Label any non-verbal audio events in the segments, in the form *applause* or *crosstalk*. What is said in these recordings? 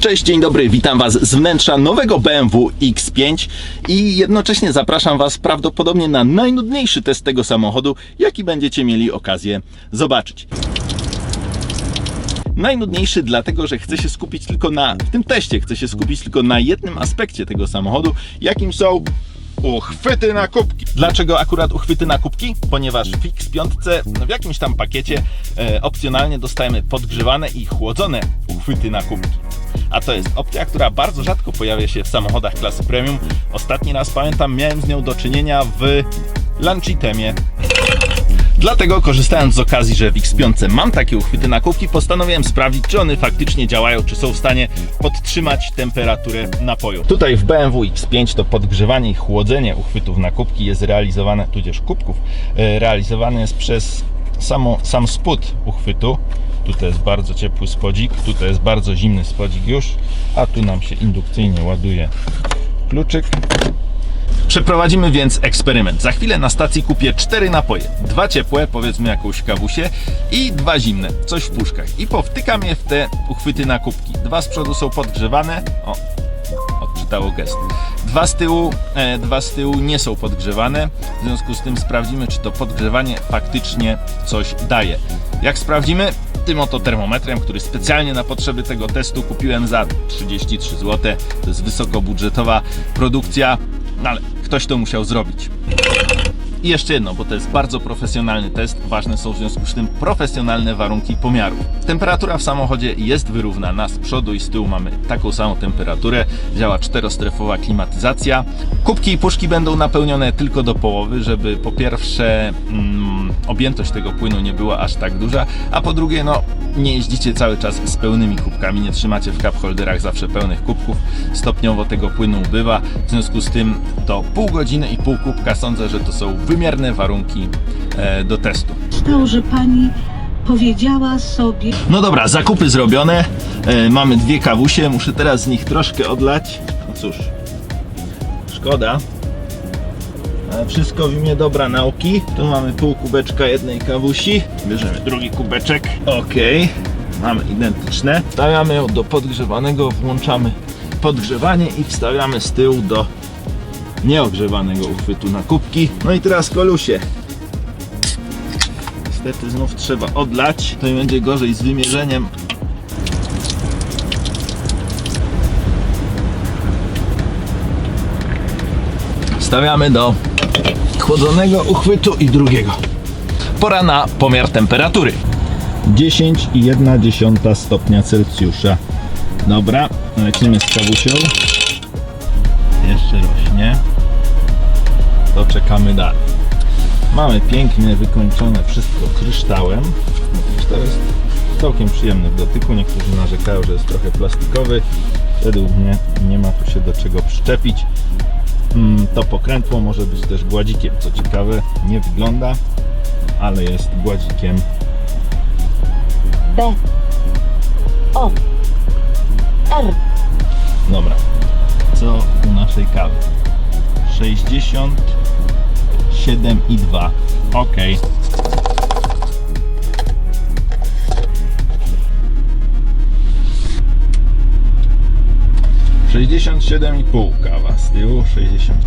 Cześć, dzień dobry, witam Was z wnętrza nowego BMW X5 i jednocześnie zapraszam Was prawdopodobnie na najnudniejszy test tego samochodu, jaki będziecie mieli okazję zobaczyć. Najnudniejszy dlatego, że chcę się skupić tylko na, w tym teście chcę się skupić tylko na jednym aspekcie tego samochodu, jakim są uchwyty na kubki. Dlaczego akurat uchwyty na kubki? Ponieważ w X5 w jakimś tam pakiecie e, opcjonalnie dostajemy podgrzewane i chłodzone uchwyty na kubki. A to jest opcja, która bardzo rzadko pojawia się w samochodach klasy premium. Ostatni raz pamiętam, miałem z nią do czynienia w Lancitemie. Dlatego korzystając z okazji, że w X5 mam takie uchwyty na kubki, postanowiłem sprawdzić, czy one faktycznie działają, czy są w stanie podtrzymać temperaturę napoju. Tutaj w BMW X5 to podgrzewanie i chłodzenie uchwytów na kubki jest realizowane, tudzież kubków, e, realizowane jest przez samo, sam spód uchwytu. Tutaj jest bardzo ciepły spodzik, tutaj jest bardzo zimny spodzik już, a tu nam się indukcyjnie ładuje kluczyk. Przeprowadzimy więc eksperyment. Za chwilę na stacji kupię cztery napoje. Dwa ciepłe, powiedzmy jakąś kawusię i dwa zimne, coś w puszkach. I powtykam je w te uchwyty na kubki. Dwa z przodu są podgrzewane. O, odczytało gest. Dwa z tyłu, e, dwa z tyłu nie są podgrzewane. W związku z tym sprawdzimy, czy to podgrzewanie faktycznie coś daje. Jak sprawdzimy? Tym oto termometrem, który specjalnie na potrzeby tego testu kupiłem za 33 zł. To jest wysokobudżetowa produkcja, no ale ktoś to musiał zrobić. I jeszcze jedno, bo to jest bardzo profesjonalny test. Ważne są w związku z tym profesjonalne warunki pomiaru. Temperatura w samochodzie jest wyrównana. Z przodu i z tyłu mamy taką samą temperaturę. Działa czterostrefowa klimatyzacja. Kubki i puszki będą napełnione tylko do połowy, żeby po pierwsze mm, objętość tego płynu nie była aż tak duża, a po drugie, no nie jeździcie cały czas z pełnymi kubkami, nie trzymacie w cup holderach zawsze pełnych kubków. Stopniowo tego płynu ubywa. W związku z tym to pół godziny i pół kubka sądzę, że to są wymierne warunki e, do testu. to, że pani powiedziała sobie, No dobra, zakupy zrobione. E, mamy dwie kawusie, muszę teraz z nich troszkę odlać. No cóż, szkoda. Wszystko w imię dobra nauki. Tu mamy pół kubeczka jednej kawusi. Bierzemy drugi kubeczek. Ok, mamy identyczne. Wstawiamy ją do podgrzewanego, włączamy podgrzewanie i wstawiamy z tyłu do nieogrzewanego uchwytu na kubki. No i teraz kolusie. Niestety znów trzeba odlać. To będzie gorzej z wymierzeniem. Stawiamy do chłodzonego uchwytu i drugiego. Pora na pomiar temperatury. 10,1 stopnia Celsjusza. Dobra, lecimy z kawusią. Jeszcze rośnie. To czekamy dalej. Mamy pięknie wykończone wszystko kryształem. To jest całkiem przyjemny w dotyku. Niektórzy narzekają, że jest trochę plastikowy. Według mnie nie ma tu się do czego przyczepić. Mm, To pokrętło może być też gładzikiem. Co ciekawe, nie wygląda, ale jest gładzikiem. B, O, R, Dobra. Co u naszej kawy? 67,2. Ok. Sześćdziesiąt siedem i pół kawa z tyłu, 60.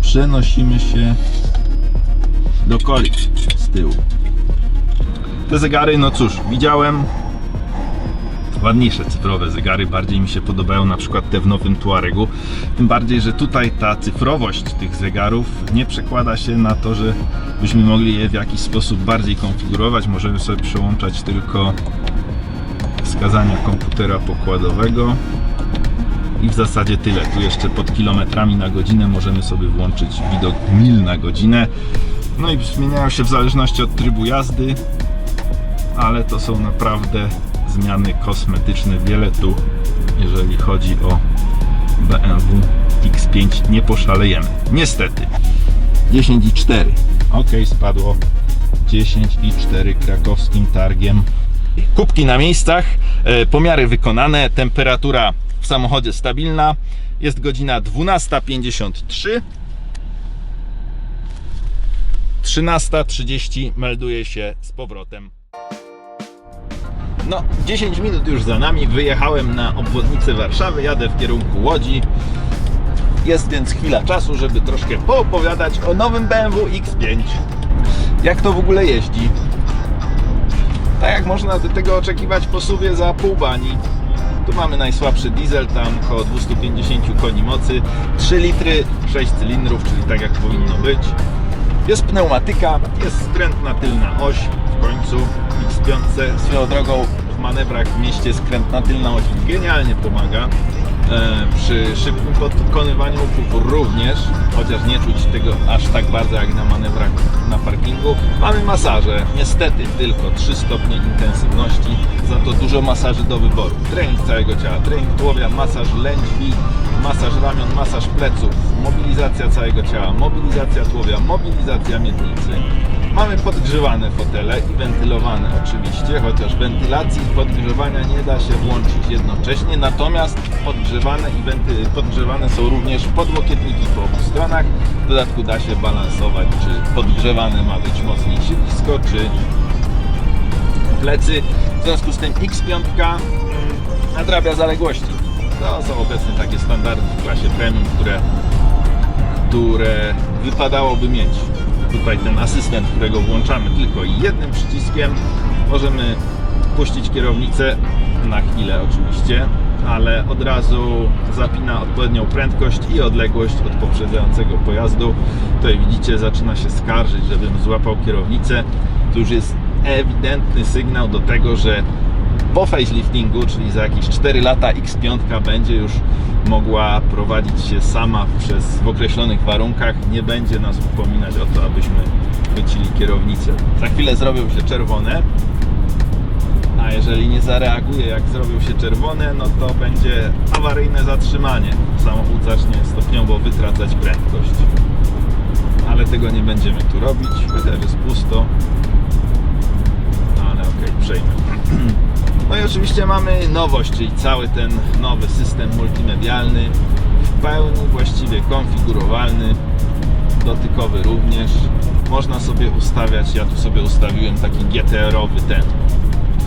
Przenosimy się do kolic z tyłu. Te zegary, no cóż, widziałem ładniejsze cyfrowe zegary, bardziej mi się podobają na przykład te w nowym Tuaregu. Tym bardziej, że tutaj ta cyfrowość tych zegarów nie przekłada się na to, że byśmy mogli je w jakiś sposób bardziej konfigurować. Możemy sobie przełączać tylko wskazania komputera pokładowego. I w zasadzie tyle. Tu jeszcze pod kilometrami na godzinę możemy sobie włączyć widok mil na godzinę. No i zmieniają się w zależności od trybu jazdy ale to są naprawdę zmiany kosmetyczne. Wiele tu, jeżeli chodzi o BMW X5, nie poszalejemy. Niestety. 10,4. Ok, spadło 10,4 krakowskim targiem. Kubki na miejscach, e, pomiary wykonane, temperatura w samochodzie stabilna. Jest godzina 12.53. 13.30 melduje się z powrotem. No, 10 minut już za nami. Wyjechałem na obwodnicę Warszawy, jadę w kierunku Łodzi. Jest więc chwila czasu, żeby troszkę poopowiadać o nowym BMW X5. Jak to w ogóle jeździ? Tak jak można do tego oczekiwać po suwie za pół bani. Tu mamy najsłabszy diesel, tam około 250 koni mocy, 3 litry, 6 cylindrów, czyli tak jak powinno być. Jest pneumatyka, jest skrętna tylna oś w końcu X5. Swoją drogą w manewrach w mieście skrętna tylna oś genialnie pomaga. E, przy szybkim pokonywaniu łuków również, chociaż nie czuć tego aż tak bardzo jak na manewrach na parkingu. Mamy masaże, niestety tylko 3 stopnie intensywności, za to dużo masaży do wyboru. Trening całego ciała, trening tułowia, masaż lędźwi, masaż ramion, masaż pleców, mobilizacja całego ciała, mobilizacja tułowia, mobilizacja miednicy. Mamy podgrzewane fotele i wentylowane oczywiście, chociaż wentylacji i podgrzewania nie da się włączyć jednocześnie, natomiast podgrzewane i wenty, podgrzewane są również podłokietniki po obu stronach. W dodatku da się balansować, czy podgrzewane ma być mocniej siedlisko, czy plecy. W związku z tym X5 mm, nadrabia zaległości. To są obecnie takie standardy w klasie premium, które, które wypadałoby mieć. Tutaj ten asystent, którego włączamy tylko jednym przyciskiem, możemy puścić kierownicę na chwilę oczywiście, ale od razu zapina odpowiednią prędkość i odległość od poprzedzającego pojazdu. Tutaj widzicie, zaczyna się skarżyć, żebym złapał kierownicę. To już jest ewidentny sygnał do tego, że po faceliftingu, czyli za jakieś 4 lata X5 będzie już mogła prowadzić się sama przez, w określonych warunkach. Nie będzie nas upominać o to, abyśmy chwycili kierownicę. Za chwilę zrobią się czerwone, a jeżeli nie zareaguje jak zrobią się czerwone, no to będzie awaryjne zatrzymanie. Samochód zacznie stopniowo wytracać prędkość. Ale tego nie będziemy tu robić, chociaż jest pusto. Ale okej, przejmę. *clears throat* No i oczywiście mamy nowość, czyli cały ten nowy system multimedialny, w pełni właściwie konfigurowalny, dotykowy również. Można sobie ustawiać, ja tu sobie ustawiłem taki GTR-owy ten,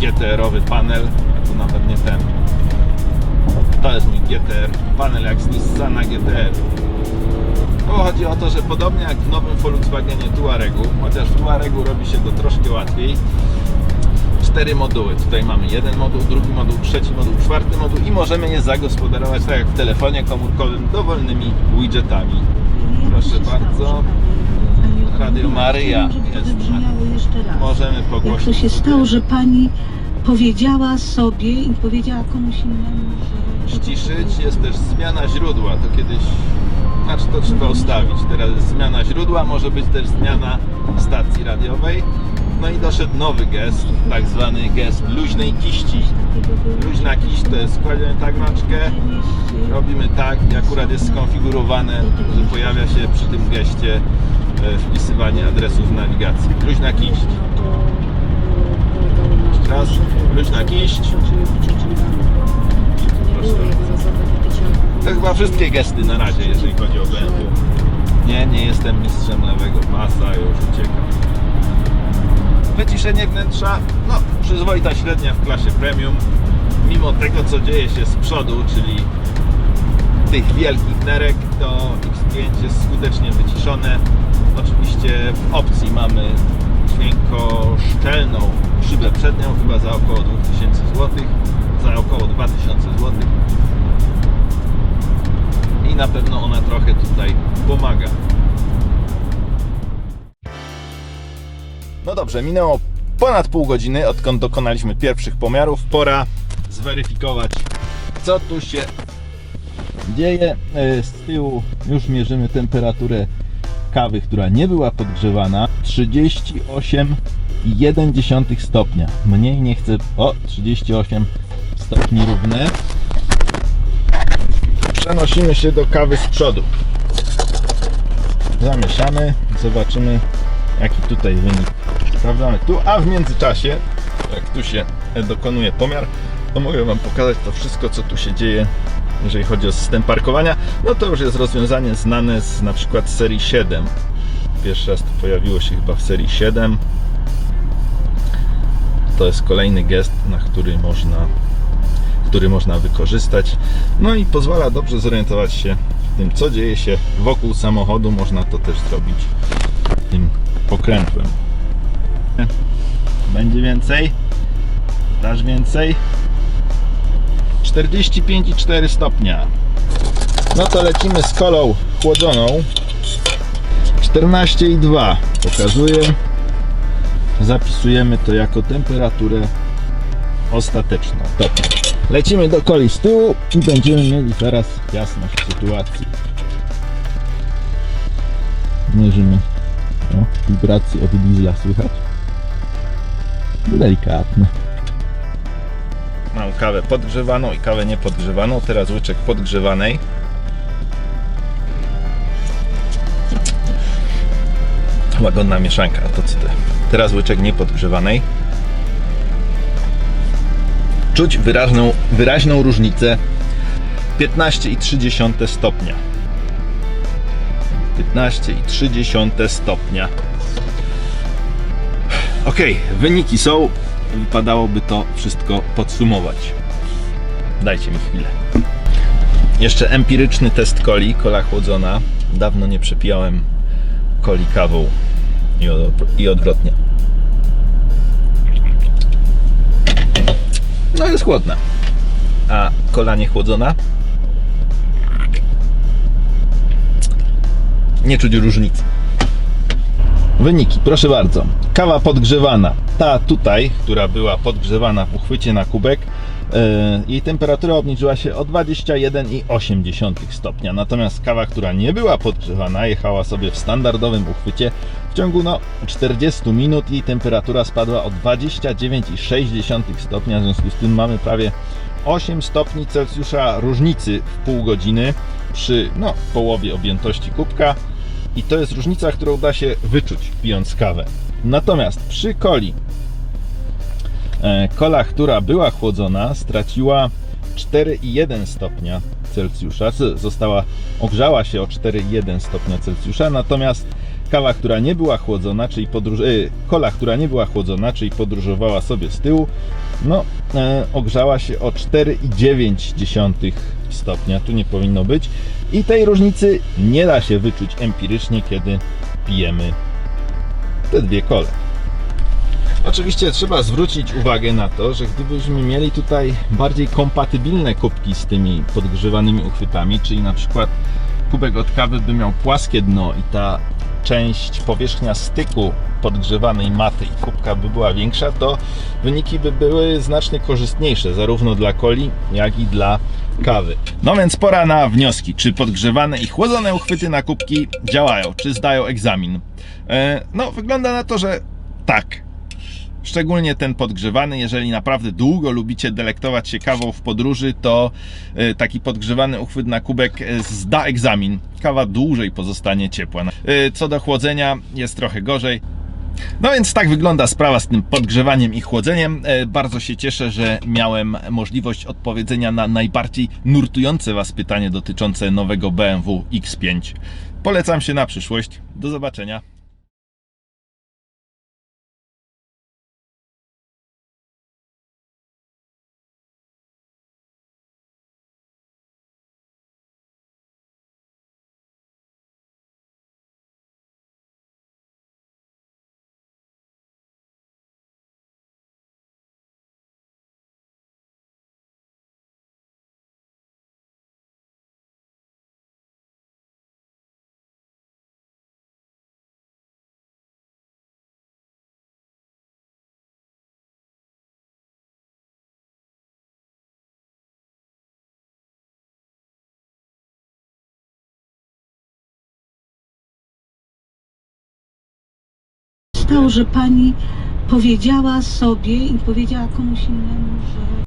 GTR-owy panel, a tu nawet nie ten. To jest mój GTR, panel jak z Nissana GTR. Bo chodzi o to, że podobnie jak w nowym Volkswagenie Tuaregu, chociaż w Tuaregu robi się to troszkę łatwiej, cztery moduły. Tutaj mamy jeden moduł, drugi moduł, trzeci moduł, czwarty moduł i możemy je zagospodarować tak jak w telefonie komórkowym dowolnymi widgetami. Proszę bardzo. Radio Maryja jest. Możemy Jak pogłosić. to się stało, że pani powiedziała sobie i powiedziała komuś innemu, że... ściszyć jest też zmiana źródła. To kiedyś, znaczy to trzeba ustawić. Teraz zmiana źródła, może być też zmiana stacji radiowej. No i doszedł nowy gest, tak zwany gest luźnej kiści. Luźna kiść to jest kładziemy tak rączkę, robimy tak i akurat jest skonfigurowane, że pojawia się przy tym geście e, wpisywanie adresów nawigacji. Luźna kiść. Jeszcze raz, luźna kiść. To chyba wszystkie gesty na razie, jeżeli chodzi o BMW. Nie, nie jestem mistrzem lewego pasa, już uciekam. Wyciszenie wnętrza, no przyzwoita średnia w klasie premium. Mimo tego, co dzieje się z przodu, czyli tych wielkich nerek, to X5 jest skutecznie wyciszone. Oczywiście w opcji mamy dźwiękoszczelną szybę przednią, chyba za około 2000 zł, za około 2000 zł i na pewno ona trochę tutaj pomaga. No dobrze, minęło ponad pół godziny, odkąd dokonaliśmy pierwszych pomiarów. Pora zweryfikować, co tu się dzieje. E, Z tyłu już mierzymy temperaturę kawy, która nie była podgrzewana. 38,1 stopnia. Mniej nie chcę. O, 38 stopni równe przenosimy się do kawy z przodu. Zamieszamy, zobaczymy jaki tutaj wynik. Sprawdzamy tu, a w międzyczasie, jak tu się dokonuje pomiar, to mogę Wam pokazać to wszystko, co tu się dzieje, jeżeli chodzi o system parkowania. No to już jest rozwiązanie znane z na przykład serii 7. Pierwszy raz to pojawiło się chyba w serii 7. to jest kolejny gest, na który można, który można wykorzystać. No i pozwala dobrze zorientować się w tym, co dzieje się wokół samochodu. Można to też zrobić tym pokrętłem. Będzie więcej? Dasz więcej? 45,4 stopnia. No to lecimy z kolą chłodzoną. 14,2 pokazuję. Zapisujemy to jako temperaturę ostateczną. Lecimy do koli z tyłu i będziemy mieli teraz jasność sytuacji. Mierzymy o, wibracje od diesla słychać. Delikatne. Mam kawę podgrzewaną i kawę niepodgrzewaną. Teraz łyczek podgrzewanej. Łagodna mieszanka, to co ty? Teraz łyczek niepodgrzewanej. Czuć wyraźną, wyraźną różnicę 15,3 stopnia. 15,3 stopnia. Ok, wyniki są. Wypadałoby to wszystko podsumować. Dajcie mi chwilę. Jeszcze empiryczny test coli, kola chłodzona. Dawno nie przepijałem coli kawą i, i odwrotnie. No jest chłodna. A kola niechłodzona? Nie czuć różnicy. Wyniki, proszę bardzo. Kawa podgrzewana. Ta tutaj, która była podgrzewana w uchwycie na kubek, yy, jej temperatura obniżyła się o 21,8 stopnia. Natomiast kawa, która nie była podgrzewana, jechała sobie w standardowym uchwycie. W ciągu no, 40 minut jej temperatura spadła o 29,6 stopnia. W związku z tym mamy prawie 8 stopni Celsjusza różnicy w pół godziny przy no, połowie objętości kubka. I to jest różnica, którą da się wyczuć pijąc kawę. Natomiast przy coli, e, kola, która była chłodzona, straciła 4,1 stopnia Celsjusza, została, ogrzała się o 4,1 stopnia Celsjusza, natomiast kawa, która nie była chłodzona, czyli podróż, e, kola, która nie była chłodzona, czyli podróżowała sobie z tyłu, no, e, ogrzała się o 4,9 stopnia, tu nie powinno być. I tej różnicy nie da się wyczuć empirycznie, kiedy pijemy te dwie kole. Oczywiście trzeba zwrócić uwagę na to, że gdybyśmy mieli tutaj bardziej kompatybilne kubki z tymi podgrzewanymi uchwytami, czyli na przykład kubek od kawy by miał płaskie dno i ta część, powierzchnia styku podgrzewanej maty i kubka by była większa, to wyniki by były znacznie korzystniejsze, zarówno dla coli, jak i dla kawy. No więc pora na wnioski. Czy podgrzewane i chłodzone uchwyty na kubki działają? Czy zdają egzamin? E, no, wygląda na to, że tak. Szczególnie ten podgrzewany, jeżeli naprawdę długo lubicie delektować się kawą w podróży, to e, taki podgrzewany uchwyt na kubek e, zda egzamin. Kawa dłużej pozostanie ciepła. E, Co do chłodzenia jest trochę gorzej. No więc tak wygląda sprawa z tym podgrzewaniem i chłodzeniem. Bardzo się cieszę, że miałem możliwość odpowiedzenia na najbardziej nurtujące Was pytanie dotyczące nowego BMW X5. Polecam się na przyszłość. Do zobaczenia. Stało, że pani powiedziała sobie i powiedziała komuś innemu, że